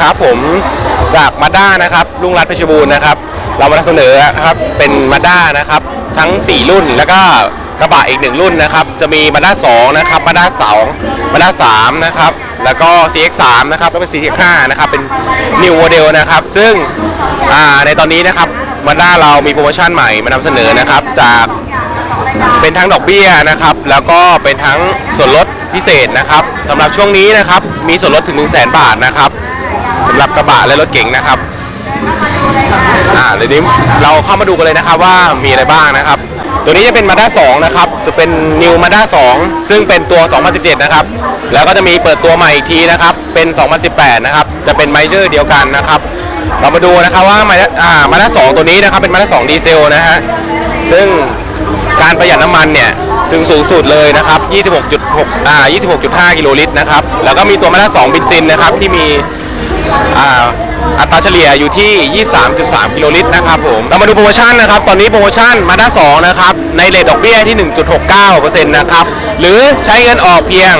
ครับผมจากมาด้านะครับลุงรัฐเพชรบูรณ์นะครับ เรามานำเสนอนะครับเป็นมาด้านะครับทั้ง 4 รุ่นแล้วก็กระบะอีกหนึ่งรุ่นนะครับ จะมีมาด้า2นะครับมาด้า2มาด้า3นะครับแล้วก็ CX3 นะครับแล้วเป็น CX5 นะครับเป็น New Model นะครับ ซึ่งในตอนนี้นะครับมาด้าเรามีโปรโมชั่นใหม่มานำเสนอนะครับจากเป็นทั้งดอกเบี้ยนะครับ แล้วก็เป็นทั้งส่วนลดพิเศษนะครับสำหรับช่วงนี้นะครับ มีส่วนลดถึง 1 0 0 0 0แบาทนะครับ สำหรับกระบะและรถเก๋งนะครับอ่าเดี๋ยวนี้เราเข้ามาดูกันเลยนะครับว่ามีอะไรบ้างนะครับ ตัวนี้จะเป็นมาด้า2นะครับ จะเป็น New Mazda 2 ซึ่งเป็นตัว 2017 นะครับ แล้วก็จะมีเปิดตัวใหม่อีกทีนะครับ เป็น 2018 นะครับ จะเป็นไมเจอร์เดียวกันนะครับ เรามาดูนะครับว่ามาอ่ามาด้า2ตัวนี้นะครับ เป็นมาด้า2ดีเซลนะฮะ ซึ่งการประหยัดน้ำมันเนี่ยซึ่งสูงสุดเลยนะครับ 26.6 อ่า 26.5 กิโลลิตรนะครับ แล้วก็มีตัวมาด้า2บินซินนะครับที่มี อัตราเฉลี่ยอยู่ที่ 23.3 กิโลลิตรนะครับผม เรามาดูโปรโมชั่นนะครับ ตอนนี้โปรโมชั่นมาด้า2นะครับ ในเลทดอกเบี้ยที่ 1.69%นะครับ หรือใช้เงินออกเพียง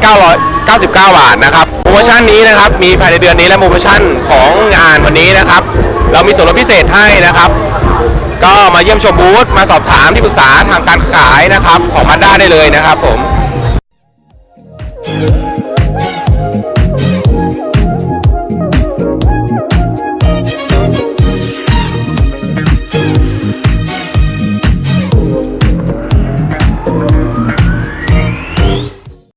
49,999 บาทนะครับ โปรโมชั่นนี้นะครับ มีภายในเดือนนี้และโปรโมชั่นของงานวันนี้นะครับ เรามีส่วนลดพิเศษให้นะครับ ก็มาเยี่ยมชมบูธ มาสอบถามที่ปรึกษาทางการขายนะครับ ของมาด้าได้เลยนะครับผม